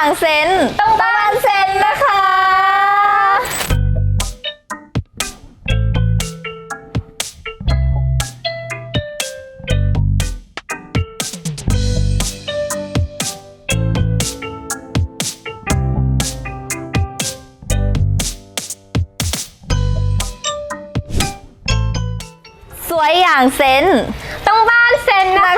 อย่างเซนต้องบ้านเซนนะคะ สวยอย่างเซนต้องบ้านเซนนะนะ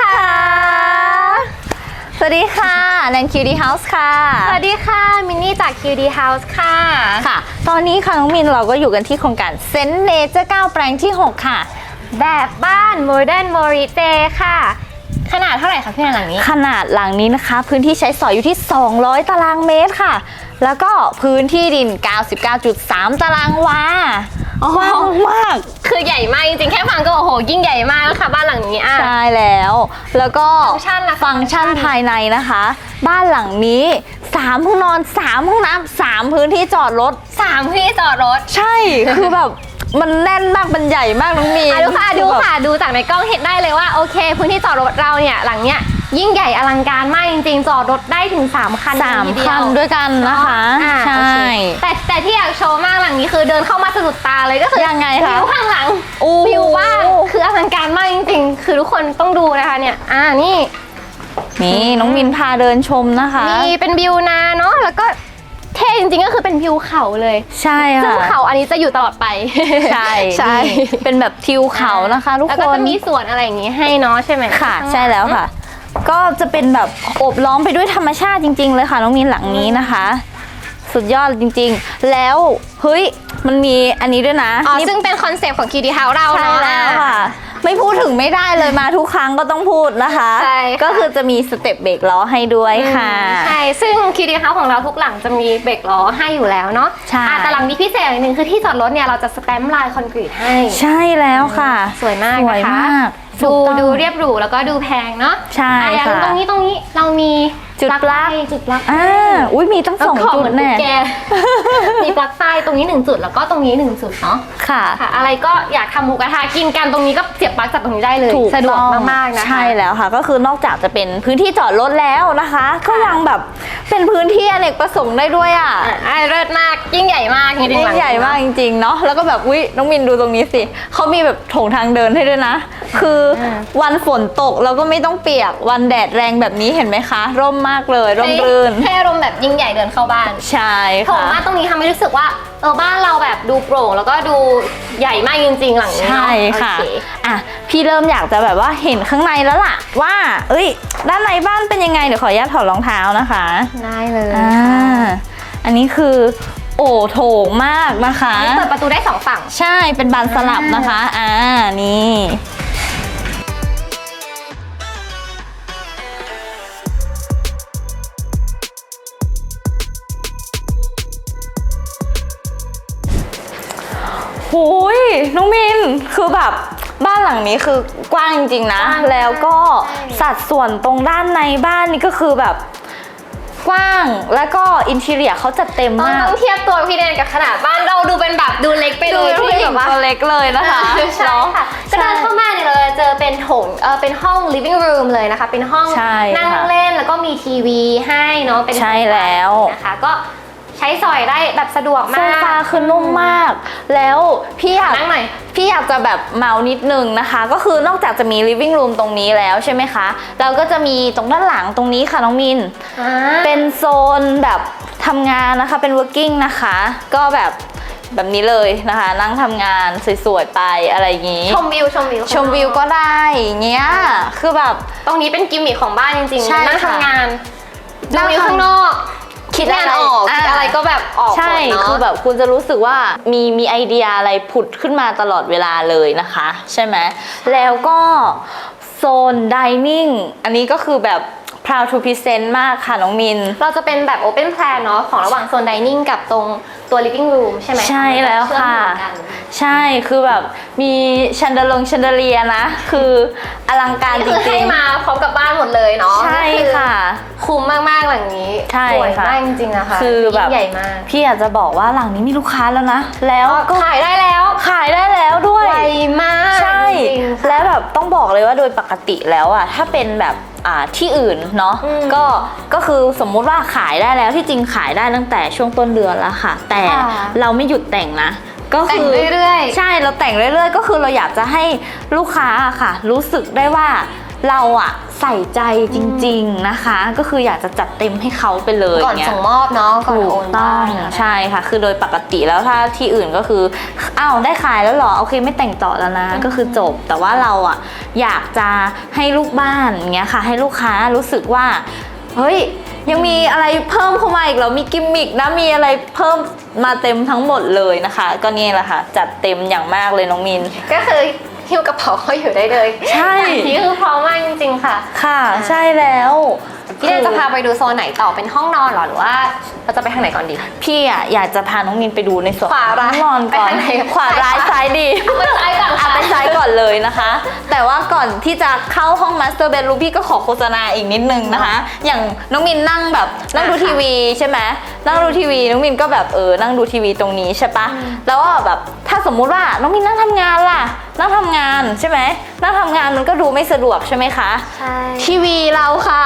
คะคะ สวัสดีค่ะแนนคิวดีเฮาส์ค่ะ สวัสดีค่ะ มินนี่จาก QD House ค่ะ ค่ะ ตอนนี้ค่ะน้องมินเราก็อยู่กันที่โครงการเซนเนเจอร์9แปลงที่ 6 ค่ะ แบบบ้าน Modern m o r i t e ค่ะ ขนาดเท่าไหร่คะพี่นันหลังนี้ ขนาดหลังนี้นะคะ พื้นที่ใช้สอยอยู่ที่ 200 ตารางเมตรค่ะ แล้วก็พื้นที่ดิน 99.3 ตารางวา โอ้โหกว้างมาก คือใหญ่มากจริงๆแค่ฟังก็โอ้โหยิ่งใหญ่มากแล้วค่ะบ้านหลังนี้อะ ใช่แล้ว แล้วก็ฟังก์ชันล่ะคะ ฟังก์ชันภายในนะคะ บ้านหลังนี้3ห้องนอน 3 ห้องน้ำ3พื้นที่จอดรถ สามที่จอดรถใช่ คือแบบมันแน่นมาก มันใหญ่มากน้องมีนอะดูค่ะอดูแบบค่ะดูจากในกล้องเห็นได้เลยว่าโอเค พื้นที่จอดรถเราเนี่ยหลังเนี้ย ยิ่งใหญ่อลังการมากจริงๆ จอดรถได้ถึง 3 คันสามเลยทีเดีคัยนว ด้วยกันนะคะอ่า ใช่โอเคแต่แต่ที่อยากโชว์มากหลังนี้คือเดินเข้ามาสะดุดตาเลยก็คือยังไงคะ วิวข้างหลัง โอ้วิวว่างคืออลังการมากจริงๆ คือทุกคนต้องดูนะคะเนี่ย อ่านี่ นี่น้องมินพาเดินชมนะคะ มีเป็นวิวนาเนาะแล้วก็เท่จริงๆก็คือเป็นวิวเขาเลยใช่ซึ่งค่ะเขาอันนี้จะอยู่ตลอดไป ใช่ใช่นี่เป็นแบบทิวเขานะคะทุกแล้วคก็นจะมีสวนอะไรอย่างงี้ให้เนาะใช่ไหมค่ะ ข้างหง ใช่แล้วค่ะ ก็จะเป็นแบบโอบล้อมไปด้วยธรรมชาติจริง ๆ เลยค่ะน้องมินหลังนี้นะคะ สุดยอดจริง ๆ แล้วเฮ้ยมันมีอันนี้ด้วยนะอ๋อนี่ซึ่งเป็นคอนเซปต์ของ QD House เราใช่เนาะ แล้วค่ะ ไม่พูดถึงไม่ได้เลยมาทุกครั้งก็ต้องพูดนะคะ ใช่ค่ะ ก็คือจะมีสเต็ปเบรกล้อให้ด้วยค่ะ ใช่ ซึ่ง QD House ของเราทุกหลังจะมีเบรกล้อให้อยู่แล้วเนาะใช่ อะแต่หลังนี้พิเศษอย่างหนึ่งคือที่จอดรถเนี่ยเราจะสแตมป์ลายคอนกรีตให้ ใช่แล้วค่ะสวยมากสวยนะคะ มาก ดูถูกต้องดูเรียบหรูแล้วก็ดูแพงเนาะใช่อ่อย่างค่ะตรงนี้ตรงนี้เรามีจุดปลั๊ก ไฟจุดปลั๊กอ่าอุ้ยมีตั้งสองแล้วก็จุดเหมือนแน่ตุ๊กแก มีปลั๊กไฟตรงนี้หนึ่งจุดแล้วก็ตรงนี้หนึ่งจุดเนาะ ค่ะ ค่ะอะไรก็อยากทำหมูกระทะกินกันตรงนี้ก็เสียบปลั๊กจากตรงนี้ได้เลยถูกสะดวกต้องมากๆนะคะ ใช่แล้วค่ะ ก็คือนอกจากจะเป็นพื้นที่จอดรถแล้วนะคะ ก็ยังแบบ เป็นพื้นที่อเนกประสงค์ได้ด้วยอะอะเลิศมากยิ่งใหญ่มากจริงๆยิ่งใหญ่มากจริงๆเนาะแล้วก็แบบอุ้ยน้องมินดูตรงนี้สิเขามีแบบโถงทางเดินให้ด้วยนะ คือวันฝนตกเราก็ไม่ต้องเปียกวันแดดแรงแบบนี้เห็นไหมคะ ร่มมากเลยร่มรื่นให้อารมณ์แบบยิ่งใหญ่เดินเข้าบ้านใช่โถงค่ะมากตรงนี้ทำให้รู้สึกว่าเออบ้านเราแบบดูโปร่งแล้วก็ดูใหญ่มากจริง ๆ หลังนี้เนาะใช่ค่ะโอเอะพี่เริ่มอยากจะแบบว่าเห็นข้างในแล้วล่ะ ว่า เอ้ย ด้านในบ้านเป็นยังไงเดี๋ยวขออนุญาตถอดรองเท้านะคะได้เลยอ่าอันนี้คือโอ้โถงมากนะคะอันนี้เปิดประตูได้สองฝั่ง ใช่เป็นบานสลับนะคะอ่านี่หูยน้องมินคือแบบบ้านหลังนี้คือกว้างจริงๆนะกว้างแล้วก็ใช่สัดส่วนตรงด้านในบ้านนี่ก็คือแบบ กว้างแล้วก็อินทีเรียเขาจัดเต็มต้องมาก ต้องเทียบตัวพี่แนนกับขนาดบ้านเราดูเป็นแบบดูเล็กไปเลดูยผู้หญิงแบบว่า ตัวเล็กเลยนะคะ ใช่เนาะค่ะก็เดินเข้ามาเนี่ยเราจะเจอเป็นโถงเออเป็นห้อง living room เลยนะคะ เป็นห้องใช่นั่งค่ะเล่นแล้วก็มีทีวีให้เนาะเป็นใช่แล้ว นะคะก็ใช้สอยได้แบบสะดวกโซมากฟาคือนุ่มมาก แล้วพี่อยากนั่งหน่อย พี่อยากจะแบบเมานิดนึงนะคะ ก็คือนอกจากจะมี living room ตรงนี้แล้วใช่ไหมคะ เราก็จะมีตรงด้านหลังตรงนี้ค่ะน้องมิน อ่าเป็นโซนแบบทำงานนะคะเป็น working นะคะ ก็แบบแบบนี้เลยนะคะ นั่งทำงานสวยๆไปอะไรอย่างนี้ ชมวิวชมวิวชมวิวก็ได้อย่างเงี้ยคือแบบ ตรงนี้เป็นกิมมิคของบ้านจริงใช่ๆนั่งค่ะ ทำงานนั่นั่งงวิวทำข้างนอก คิดงานออกอ่าคิดอะไรก็แบบออกหมดใช่เนาะคือแบบคุณจะรู้สึกว่ามีมีไอเดียอะไรผุดขึ้นมาตลอดเวลาเลยนะคะ ใช่ไหมแล้วก็โซนดิเนิ่งอันนี้ก็คือแบบ proud to present มากค่ะน้องมิน เราจะเป็นแบบ open plan เนาะของระหว่างโซน dining กับตรงตัว living room ใช่ไหมใช่แล้วค่ะเชื่อมโยงกันใช่คือแบบมีชันเดลงชันเดเลียนะ คืออลังการจคือให้ริงมาพร้อมกับบ้านหมดเลยเนาะใช่ค่ะอคุ้มมากๆหลังนี้ใช่สวยค่ะมากจริงๆนะคะ คือแบบยิ่งใหญ่มากๆพี่อยากจะบอกว่าหลังนี้มีลูกค้าแล้วนะ แล้วก็ขายได้แล้วขายได้แล้วด้วยไวมากใช่จริงๆค่ะและแบบต้องบอกเลยว่าโดยปกติแล้วอะถ้าเป็นแบบ อ่าที่อื่นเนาะอืมก็ก็คือสมมุติว่าขายได้แล้วที่จริงขายได้ตั้งแต่ช่วงต้นเดือนแล้วค่ะ แต่ค่ะเราไม่หยุดแต่งนะ ก็แต่งคือเรื่อยๆใช่เราแต่งเรื่อย ๆ ก็คือเราอยากจะให้ลูกค้าอะค่ะ รู้สึกได้ว่า เราอะใส่ใจจริง ๆนะคะ ก็คืออยากจะจัดเต็มให้เขาไปเลยก่อนเงี้ยส่งมอบเนาะก่อนถูโอกนต้องบ้านนะคะใช่ค่ะ คือโดยปกติแล้วถ้าที่อื่นก็คืออ้าวได้ขายแล้วเหรอโอเคไม่แต่งต่อแล้วนะ ก็คือจบ แต่ว่าเราอะอยากจะให้ลูกบ้านอย่างเงี้ยค่ะ ให้ลูกค้ารู้สึกว่าเฮ้ยยังมีอะไรเพิ่มเข้ามาอีกเหรอมีกิมมิกนะมีอะไรเพิ่มมาเต็มทั้งหมดเลยนะคะ ก็นี่แหละค่ะ จัดเต็มอย่างมากเลยน้องมินก็คือ หิ้วกระเป๋าเขาอยู่ได้เลยใช่ นี่คือพร้อมมากจริงๆค่ะ ค่ะ ใช่แล้วพี่แนนจะพาไปดูโซนไหนต่อเป็นห้องนอนเหรอหรือว่าเราจะไปทางไหนก่อนดี พี่อะอยากจะพาน้องมินไปดูในส่วนขวาร้ายห้องนอนก่อนไปทางไหนขวาร้ายซ้ายดีไปซ้ายก่อนอะค่ะ ไปซ้ายก่อนเลยนะคะ แต่ว่าก่อนที่จะเข้าห้องมาสเตอร์เบดรูมพี่ก็ขอโฆษณาอีกนิดนึงนะคะ อย่างน้องมินนั่งแบบนั่งดูอะค่ะทีวีใช่ไหมนั่งดูทีวีน้องมินก็แบบเออนั่งดูทีวีตรงนี้ใช่ปะแล้วก็แบบถ้าสมมุติว่าน้องมินนั่งทำงานล่ะนั่งทำงานใช่ไหมนั่งทำงานมันก็ดูไม่สะดวกใช่ไหมคะใช่ทีวีเราค่ะ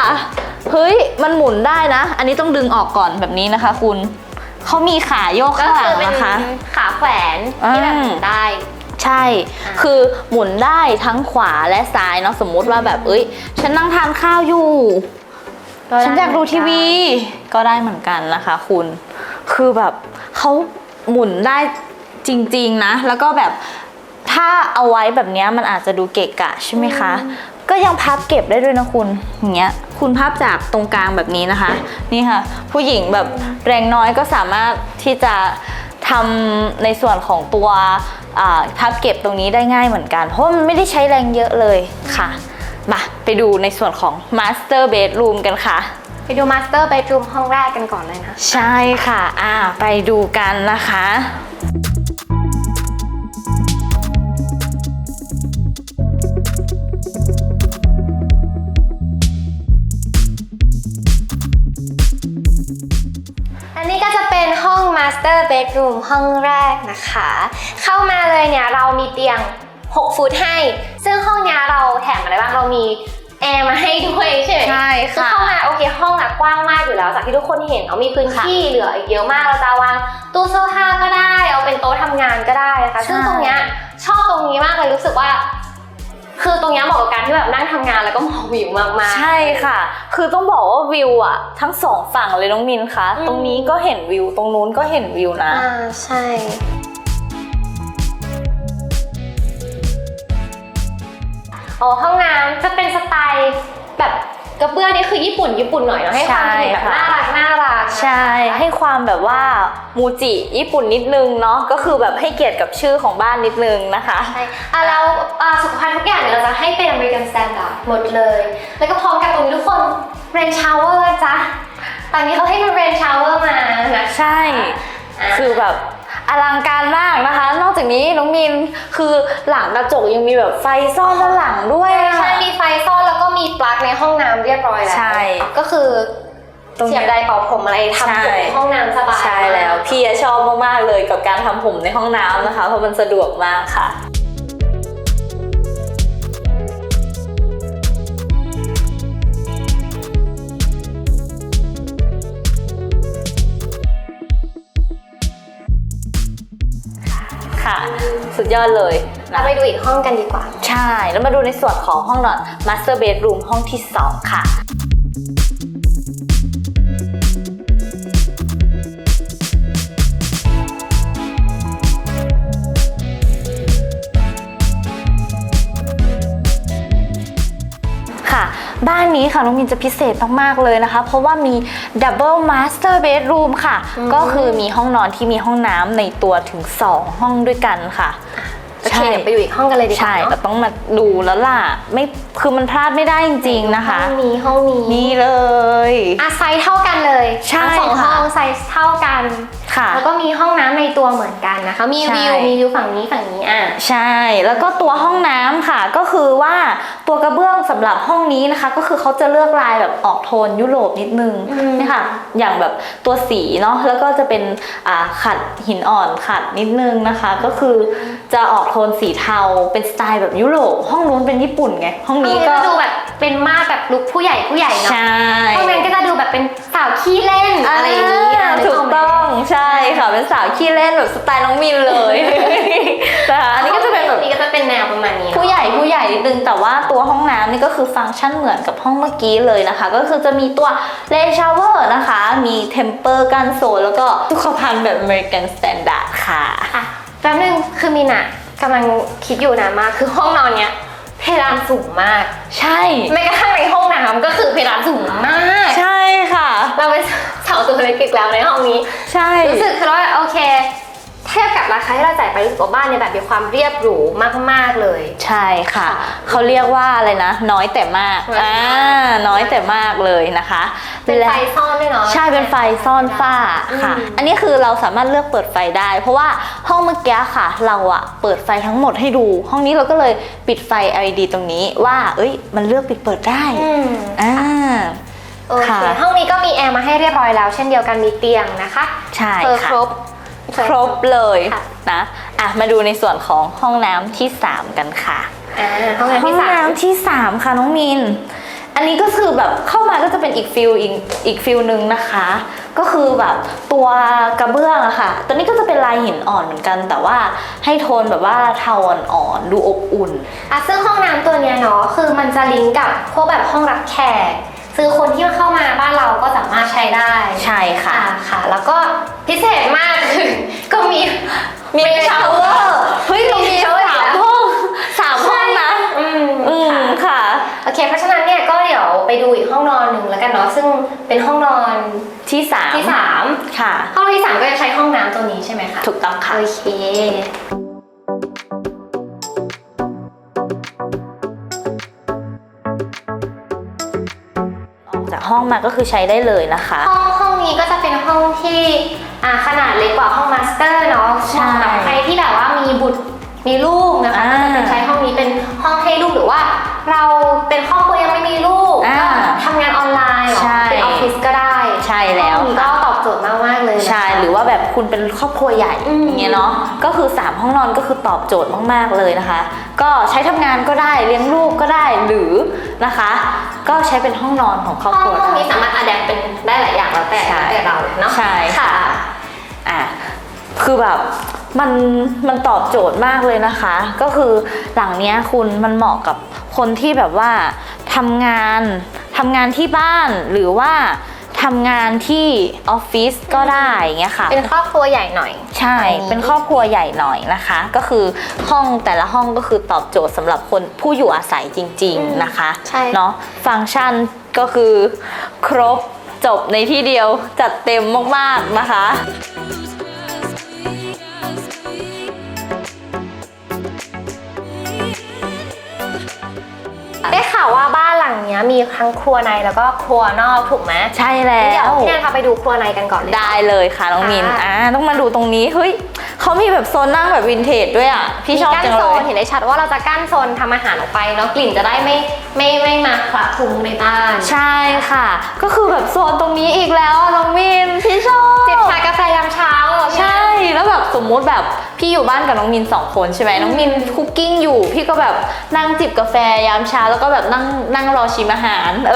เฮ้ยมันหมุนได้นะ อันนี้ต้องดึงออกก่อนแบบนี้นะคะ คุณเขามีขาโยกก็ข้างหลัคืงอเป็นนะคะขาแขวนที่แบบอืมหมุนได้ใช่อ่าคือหมุนได้ทั้งขวาและซ้ายเนาะสมมุติว่าแบบเอ้ย ฉันนั่งทานข้าวอยู่ฉันอยากดูทีวี ก็ได้เหมือนกันนะคะ คุณ คือแบบเขาหมุนได้จริง ๆนะ แล้วก็แบบ ถ้าเอาไว้แบบเนี้ยมันอาจจะดูเกะกะใช่ไหมคะ ก็ยังพับเก็บได้ด้วยนะคุณอย่างเงี้ยคุณพับจากตรงกลางแบบนี้นะคะ นี่ค่ะ ผู้หญิงแบบแรงน้อยก็สามารถที่จะทำในส่วนของตัวอ่าพับเก็บตรงนี้ได้ง่ายเหมือนกัน เพราะว่ามันไม่ได้ใช้แรงเยอะเลยค่ะมาไปดูในส่วนของ Master Bedroom กันค่ะ ไปดูมาสเตอร์เบดรูมห้องแรกกันก่อนเลยนะ ใช่ค่ะ อ่า ไปดูกันนะคะ Master Bedroom ห้องแรกนะคะ เข้ามาเลยเนี่ยเรามีเตียง 6 ฟุตให้ ซึ่งห้องเนี้ยเราแถมอะไรบ้างเรามีแอร์มาให้ด้วยใช่ไหมใช่คือค่ะเข้ามาโอเคห้องอะกว้างมากอยู่แล้วจากที่ทุกคนเห็นเอามีพื้นที่เหลืออีกเยอะมากเราจะวางตู้เสื้อผ้าก็ได้ เอาเป็นโต๊ะทำงานก็ได้นะคะ ซึ่งตรงเนี้ยชอบตรงนี้มากเลยรู้สึกว่า คือตรงเนี้ยเหมาะกับการที่แบบนั่งทำงานแล้วก็มองวิวมากๆ ใช่ค่ะ คือต้องบอกว่าวิวอะทั้งสองฝั่งเลยน้องมินคะ อืม ตรงนี้ก็เห็นวิว ตรงนู้นก็เห็นวิวนะ อ่าใช่ อ๋อห้องน้ำจะเป็นสไตล์แบบกระเบื้องนี่คือญี่ปุ่นญี่ปุ่นหน่อยเนาะให้ความใช่เป็นแบบค่ะน่ารักน่ารัก ใช่ ให้ความแบบว่ามูจิญี่ปุ่นนิดนึงเนาะ ก็คือแบบให้เกียรติกับชื่อของบ้านนิดนึงนะคะ ใช่อะแล้วอ่าสุ ให้เป็นอเมริกันสแตนดาร์ดหมดเลย แล้วก็พร้อมกับตรงนี้ทุกคนเรนชาวเวอร์จ้ะตอนนี้เขาให้เป็นเรนชาวเวอร์มานะใช่อะคือแบบอลังการมากนะคะ นอกจากนี้น้องมินคือหลังกระจกยังมีแบบไฟซ่อนด้านหลังด้วยอะใช่มีไฟซ่อนแล้วก็มีปลั๊กในห้องน้ำเรียบร้อยแล้วใช่ก็คือตรงเนี้เสียยบไดร์เป่าผมอะไรทำผมใช่ในห้องน้ำสบายใช่แล้วมากพี่อะชอบมากๆเลยกับการทำผมในห้องน้ำนะคะ เพราะมันสะดวกมากค่ะ ค่ะ สุดยอดเลยเรานะไปดูอีกห้องกันดีกว่า ใช่ แล้วมาดูในส่วนของห้องนอน Master Bedroom ห้องที่ 2 ค่ะ บ้านนี้ค่ะน้องมินจะพิเศษมากๆเลยนะคะ เพราะว่ามี Double Master Bedroom ค่ะอืมก็คือมีห้องนอนที่มีห้องน้ำในตัวถึง 2 ห้องด้วยกันค่ะโอเคเดี๋ยวไปดูอีกห้องกันเลยดีกว่าใช่เนแต่อะต้องมาดูแล้วล่ะไม่คือมันพลาดไม่ได้จริง ๆนะคะ ห้องนี้ห้องนี้นี่เลยอะไซส์เท่ากันเลยใช่ทั้งสองค่ะห้องไซส์เท่ากัน ค่ะ แล้วก็มีห้องน้ำในตัวเหมือนกันนะคะ มีใช่วิวมีวิวฝั่งนี้ฝั่งนี้อะ ใช่แล้วก็ตัวห้องน้ำค่ะก็คือว่าตัวกระเบื้องสำหรับห้องนี้นะคะ ก็คือเขาจะเลือกลายแบบออกโทนยุโรปนิดนึงอืมนี่ค่ะอย่างแบบตัวสีเนาะแล้วก็จะเป็นอ่าขัดหินอ่อนขัดนิดนึงนะคะ ก็คือจะออกโทนสีเทาเป็นสไตล์แบบยุโรปห้องนู้นเป็นญี่ปุ่นไงห้องห้องนี้นี้ก็ก็ดูแบบเป็นมาดแบบลุคผู้ใหญ่ผู้ใหญ่เนาะใช่ ห้องนั้นก็จะดูแบบเป็นสาวขี้เล่นอะไรอย่างนี้ เป็นสาวขี้เล่นแบบสไตล์น้องมินเลยนะคะอันนี้ก็จะเป็นแบบนี่ก็จะเป็นแนวประมาณนี้เนอะผู้ใหญ่ผู้ใหญ่นิดนึงแต่ว่าตัวห้องน้ำนี่ก็คือฟังก์ชันเหมือนกับห้องเมื่อกี้เลยนะคะ ก็คือจะมีตัวเลนชาวเวอร์นะคะ มีเทมเปอร์กันโซนแล้วก็สุขภัณฑ์แบบอเมริกันสแตนดาร์ดค่ะอะแป๊บนึงคือมินอะกำลังคิดอยู่นะมาคือห้องนอนเนี้ย เพดานสูงมาก ใช่ แม้กระทั่งในห้องน้ำก็คือเพดานสูงมาก ใช่ค่ะ เราเป็นสาวตัวเล็กอีกแล้วในห้องนี้ ใช่ รู้สึกคือว่าโอเค เทียบกับราคาที่เราจ่ายไปรู้สึกว่าบ้านเนี่ยแบบมีความเรียบหรูมากๆเลย ใช่ค่ะค่ะ เขาเรียกว่าอะไรนะ น้อยแต่มากน้อยแต่อ่ามาก น้อยแต่มากเลยนะคะเป็นไฟและซ่อนด้วยเนาะ ใช่เป็นไฟซ่อนฝ้าค่ะ อืม อันนี้คือเราสามารถเลือกเปิดไฟได้ เพราะว่าห้องเมื่อกี้ค่ะ เราอะเปิดไฟทั้งหมดให้ดู ห้องนี้เราก็เลยปิดไฟ LED ตรงนี้ว่า เอ้ย มันเลือกปิดเปิดได้อืมอ่า โอเคค่ะ ห้องนี้ก็มีแอร์มาให้เรียบร้อยแล้ว เช่นเดียวกันมีเตียงนะคะใช่เธอค่ะ ครบ ครบเลยค่ะ นะอะมาดูในส่วนของห้องน้ำที่ 3 กันค่ะ อ่าห้องน้ำห้อที่งสาม น้ำที่ 3 ค่ะน้องมิน อันนี้ก็คือแบบเข้ามาก็จะเป็นอีกฟิลอีกอีกฟิลหนึ่งนะคะ ก็คือแบบตัวกระเบื้องอะค่ะ ตัวนี้ก็จะเป็นลายหินอ่อนเหมือนกัน แต่ว่าให้โทนแบบว่าเทาอ่อนๆดูอบอุ่น อะซึ่งห้องน้ำตัวเนี้ยเนาะคือมันจะลิงก์กับพวกแบบห้องรับแขก คือคนที่เข้ามาบ้านเราก็สามารถใช้ได้ใช่ค่ะอ่าค่ะ แล้วก็พิเศษมากคือก็มีมีชาวเวอร์เฮ้ยเรามีมี shower สามอีกแล้วห้องสามห้องนะอืมอืมค่ะค่ะโอเคเพราะฉะนั้นเนี่ยก็เดี๋ยวไปดูอีกห้องนอนหนึ่งแล้วกันเนาะซึ่งเป็นห้องนอนที่สามที่สามค่ะ ห้องที่สามก็จะใช้ห้องน้ำตัวนี้ใช่ไหมคะถูกต้องค่ะโอเค ห้องมาก็คือใช้ได้เลยนะคะ ห้องห้องนี้ก็จะเป็นห้องที่อ่าขนาดเล็กกว่าห้องมาสเตอร์เนาะใช่ สำหรับใครที่แบบว่ามีบุตรมีลูกนะคะอ่า ก็จะเป็นใช้ห้องนี้เป็นห้องให้ลูกหรือว่า เราเป็นครอบครัวยังไม่มีลูกอ่าก็ทำงานออนไลน์เหรอใช่ เป็นออฟฟิศก็ได้ใช่แล้ว ห้องนี้ก็ตอบโจทย์มากมากๆเลยนะคะ ใช่หรือว่าแบบคุณเป็นครอบครัวใหญ่อืม อย่างเงี้ยเนาะก็คือ 3 ห้องนอนก็คือตอบโจทย์มาก ๆ เลยนะคะ ก็ใช้ทำงานก็ได้เลี้ยงลูกก็ได้หรือนะคะ ก็ใช้เป็นห้องนอนของครอบห้อคงรัวห้องได้ นี้สามารถอัดแอปเป็นได้หลายอย่างแล้วแต่ใช่แล้วแต่เราเนาะใช่ ค่ะ อะคือแบบมันมันตอบโจทย์มากเลยนะคะ ก็คือหลังเนี้ยคุณมันเหมาะกับคนที่แบบว่าทำงานทำงานที่บ้านหรือว่า ทำงานที่ออฟฟิศก็ได้อย่างเงี้ยค่ะ เป็นครอบครัวใหญ่หน่อย ใช่อันนี้เป็นครอบครัวใหญ่หน่อยนะคะ ก็คือห้องแต่ละห้องก็คือตอบโจทย์สำหรับคนผู้อยู่อาศัยจริง ๆนะคะใช่เนาะฟังก์ชันก็คือครบจบในที่เดียวจัดเต็มมากๆนะคะได้ข่าวว่าบ้าน หลังเนี้ยมีทั้งครัวในแล้วก็ครัวนอกถูกไหมใช่แล้เดี๋ยวว พี่แนนพาไปดูครัวในกันก่อนเลย ได้เลยค่ะน้องมินค่ะอ่าต้องมาดูตรงนี้ เฮ้ยเขามีแบบโซนนั่งแบบวินเทจด้วยอะ พี่ชอบมีกั้จันงโซเลนย เห็นได้ชัดว่าเราจะกั้นโซนทำอาหารออกไปเนาะกลิ่นจะได้ไม่ไม่ไม่มาคละคลุ้งในบ้านใช่ค่ะ ก็คือแบบโซนตรงนี้อีกแล้วอะน้องมิน พี่ชอบ จิบชากาแฟยามเช้าเหรอพี่ ใช่แล้วแบบสมมุติแบบพี่อยู่บ้านกับน้องมินสองคนใช่ไหมน้องมินคุกกิ้งอยู่ พี่ก็แบบนั่งจิบกาแฟยามเช้าแล้วก็แบบนั่งนั่งรอชิมอาหาร เอ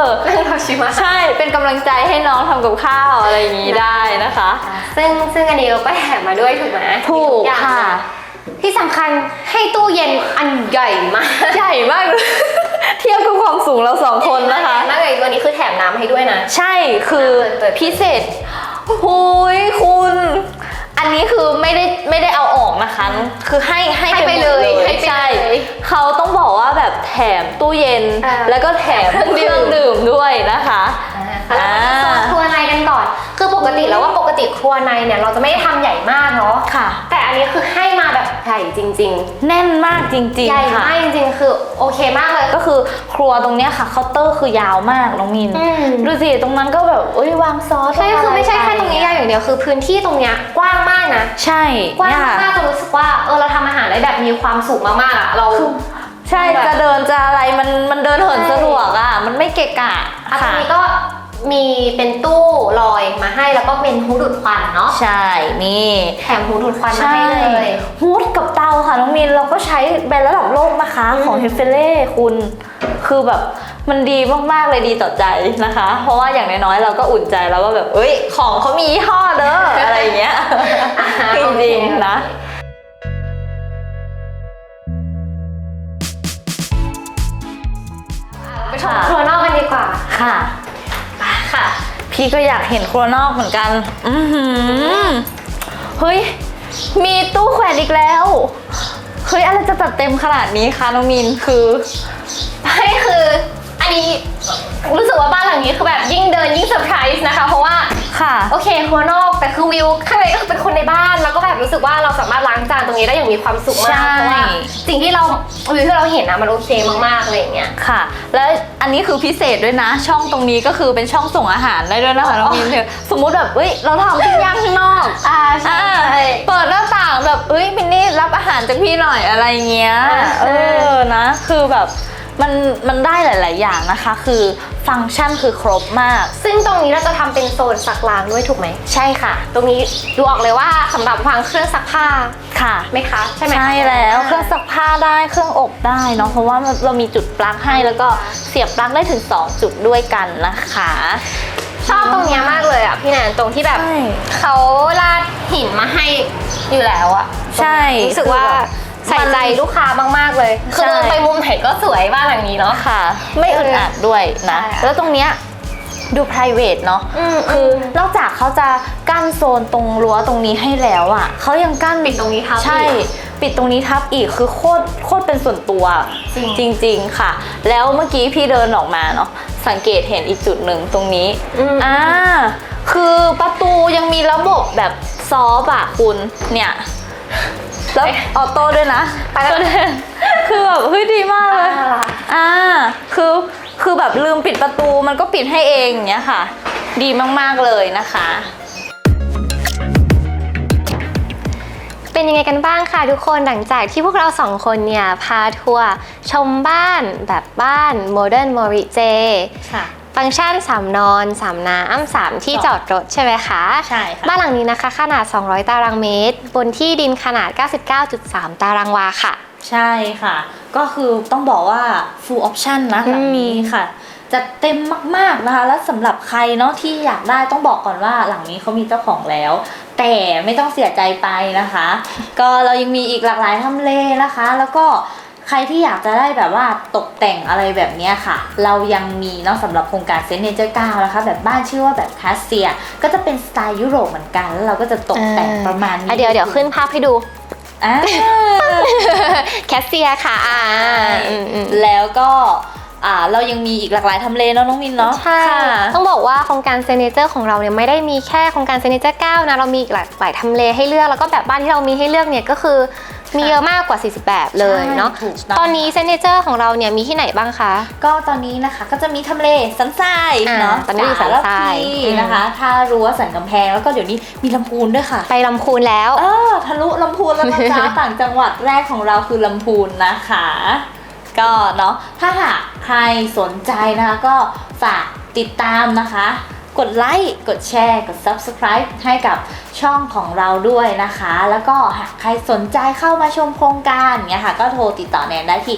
อ นั่งเราชิมอาหารใช่เป็นกำลังใจให้น้องทำกับข้าวอะไรอย่างนี้ได้นะคะ ซึ่งซึ่งอันนี้เราก็แถมมาด้วยถูกไหมถูกมีทุอย่างค่ะ ที่สำคัญให้ตู้เย็นอันใหญ่มากใหญ่มากเลยเทียบกับความสูงเราสองคนนะคะมากเลยตัวนี้คือแถมน้ำให้ด้วยนะ ใช่คือเปิดเปิดพิเศษหุยคุณ อันนี้คือไม่ได้ไม่ได้เอาออกนะคะ คือให้ให้ให้ไปหมดเลยให้ไปใช่เลยเขาต้องบอกว่าแบบแถมตู้เย็น อ่า แล้วก็แถมเครื่องดื่มดื่มด้วยนะคะ อ่าแล้วก็จะโซนครัวในกันก่อน คือปกติแล้วว่าปกติครัวในเนี่ยเราจะไม่ได้ทำใหญ่มากเนาะ ค่ะ แต่อันนี้คือให้มาแบบใหญ่จริง แน่นมากจริๆ งใหญ่ๆค่ะ มากจริงๆ คือโอเคมากเลย ก็คือครัวตรงเนี้ยค่ะเคาน์เตอร์คือยาวมากน้องมิน อืม ดูสิตรงนั้นก็แบบอุ้ยวางซอสใช่วางคือไม่ใช่แค่ตรงนี้ใหญ่อะอย่างเดียวคือพื้นที่ตรงเนี้ยกว้างมากนะใช่กว้างเนี่ยค่ะ มากจนรู้สึกว่าเออเราทำอาหารได้แบบมีความสุขมากๆอะเรา ใช่แบบจะเดินจะอะไรมันมันเดินเหินใช่ สะดวกอะ มันไม่เกะกะอันค่ะ นี้ก็มีเป็นตู้ลอยมาให้แล้วก็เป็นฮูดดูดควันเนาะใช่นี่ แถมฮูดดูดควันมาใช่ให้เลย ฮูดกับเตาค่ะน้องมินเราก็ใช้แบรนด์ระดับโลกนะคะอืมของเฮฟเฟเล่คุณ คือแบบมันดีมาก ๆ เลยดีต่อใจนะคะ เพราะว่าอย่างน้อยๆเราก็อุ่นใจแล้วว่าแบบ เอ้ย ของเขามียี่ห้อเด้ พี่ก็อยากเห็นครัวนอกเหมือนกัน อือหือเฮ้ย มีตู้แขวนอีกแล้ว เฮ้ย อะไรจะจัดเต็มขนาดนี้คะน้องมินคือไม่คือ อันนี้รู้สึกว่าบ้านหลังนี้คือแบบยิ่งเดินยิ่งเซอร์ไพรส์นะคะ เพราะว่า ค่ะ โอเคครัวนอกแต่คือวิวข้างในก็คือเป็นคนในบ้านแล้วก็แบบรู้สึกว่าเราสามารถล้างจานตรงนี้ได้อย่างมีความสุขมากใช่เพราะว่าสิ่งที่เราวิวที่เราเห็นนะมันโอเคมากๆอะไรอย่างเงี้ยค่ะ แล้วอันนี้คือพิเศษด้วยนะ ช่องตรงนี้ก็คือเป็นช่องส่งอาหารได้ด้วยนะคะน้องมินคือสมมุติแบบเอ้ยเราทำปิ้งย่างข้างนอกอ่าใช่อ่าใช่เปิดหน้าต่างแบบเอ้ยมินนี่รับอาหารจากพี่หน่อยอะไรเงี้ยอ่าเออนะ คือแบบ มันมันได้หลาย ๆ อย่างนะคะ คือฟังก์ชันคือครบมาก ซึ่งตรงนี้เราจะทำเป็นโซนซักล้างด้วยถูกไหม ใช่ค่ะ ตรงนี้ดูออกเลยว่าสำหรับวางเครื่องซักผ้าค่ะ ไหมคะใช่ไหมคะ ใช่แล้วเครื่องซักผ้าได้เครื่องอบได้เนาะเพราะว่ามันเรามีจุดปลั๊กให้แล้วก็เสียบปลั๊กได้ถึง 2 จุดด้วยกันนะคะ ชอบตรงเนี้ยมากเลยอะพี่แนนตรงที่แบบใช่ เขาลาดหินมาให้อยู่แล้วอะใช่รู้สึกว่า คือแบบ ใส่ใจลูกค้ามากๆเลย คือใช่เดินไปมุมไหนก็สวยบ้านหลังนี้เนาะค่ะ ไม่อึดอัดด้วยนะใช่แล้วตรงเนี้ยดู p r i v a t เนาะอืมคือนอกจากเขาจะกั้นโซนตรงรั้วตรงนี้ให้แล้วอะเขายังกั้นปิดตรงนี้ทับใช่อีกปิดตรงนี้ทับอีกคือโคตรโคตรเป็นส่วนตัวจริงจริงๆค่ะ แล้วเมื่อกี้พี่เดินออกมาเนาะสังเกตเห็นอีกจุดหนึ่งตรงนี้อืมอ่าคือประตูยังมีระบบแบบซอฟต์อะคุณเนี่ย แล้วออโต้ด้วยนะไปแล้ว ประเด็นคือแบบเฮ้ยดีมากเลย อ่า คือคือแบบลืมปิดประตูมันก็ปิดให้เองอย่างเงี้ยค่ะ ดีมากๆเลยนะคะ เป็นยังไงกันบ้างคะทุกคนหลังจากที่พวกเราสองคนเนี่ย พาทัวร์ชมบ้านแบบบ้านโมเดิร์นมอริเจค่ะ ฟังก์ชัน 3 นอน 3 น้ำ 3 ที่จอดรถใช่ไหมคะใช่ค่ะบ้านหลังนี้นะคะ ขนาด 200 ตารางเมตร บนที่ดินขนาด 99.3 ตารางวาค่ะ ใช่ค่ะ ก็คือต้องบอกว่า full option นะหลังนี้ค่ะจะเต็มมากๆนะคะ แล้วสำหรับใครเนาะที่อยากได้ต้องบอกก่อนว่าหลังนี้เขามีเจ้าของแล้ว แต่ไม่ต้องเสียใจไปนะคะ ก็เรายังมีอีกหลากหลายทำเลนะคะ แล้วก็ ใครที่อยากจะได้แบบว่าตกแต่งอะไรแบบเนี้ยค่ะ เรายังมีเนาะสำหรับโครงการเซนเนเจอร์9นะคะแบบบ้านชื่อว่าแบบคาสเซีย ก็จะเป็นสไตล์ยุโรปเหมือนกัน แล้วเราก็จะตกแต่งประมาณนี้อะเดี๋ยวเดี๋ยวขึ้นภาพให้ดูอ่าแคสเซียค่ะอ่าอืมอืมแล้วก็อ่าเรายังมีอีกหลากหลายทำเลเนาะน้องมินเนาะใช่ค่ะต้องบอกว่าโครงการเซเนเจอร์ของเราเนี่ยไม่ได้มีแค่โครงการเซเนเจอร์9นะเรามีอีกหลากหลายทำเลให้เลือกแล้วก็แบบบ้านที่เรามีให้เลือกเนี่ยก็คือ มีเยอะมากกว่า 40 แบบเลยเนาะ ใช่ถูกต้อง ตอนนี้เซเนเจอร์ของเราเนี่ยมีที่ไหนบ้างคะ ก็ตอนนี้นะคะก็จะมีทำเลสันทรายอ่าเนาะตอนนี้อยู่สันทรายสพีอืม นะคะท่ารั้วสันกำแพงแล้วก็เดี๋ยวนี้มีลำพูนด้วยค่ะ ไปลำพูนแล้ว เออทะลุลำพูนแล้วนะจ๊ะ ต่างจังหวัดแรกของเราคือลำพูนนะคะ ก็เนาะถ้าหากใครสนใจนะคะก็ฝากติดตามนะคะ กดไลค์กดแชร์กด Subscribe ให้กับช่องของเราด้วยนะคะ แล้วก็หากใครสนใจเข้ามาชมโครงการเนี่ยค่ะ ก็โทรติดต่อแนนได้ที่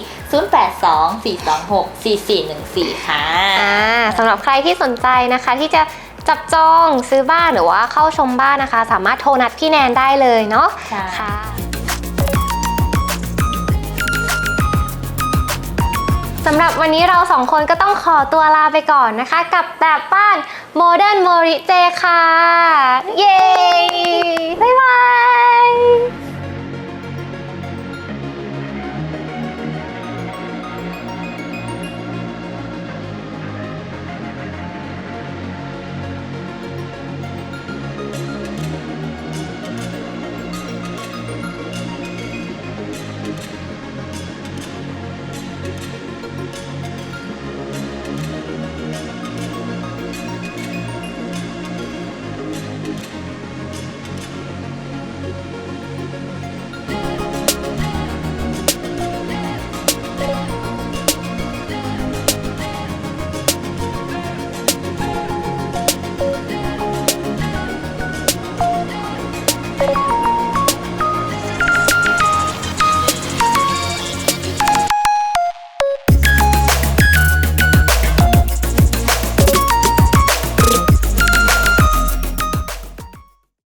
0824264414 ค่ะอ่าสำหรับใครที่สนใจนะคะที่จะจับจองซื้อบ้านหรือว่าเข้าชมบ้านนะคะ สามารถโทรนัดพี่แนนได้เลยเนาะใช่ค่ะ สำหรับวันนี้เราสองคนก็ต้องขอตัวลาไปก่อนนะคะ กับแบบบ้านโมเดิร์นโมริเจค่ะ เย้ บ๊ายบาย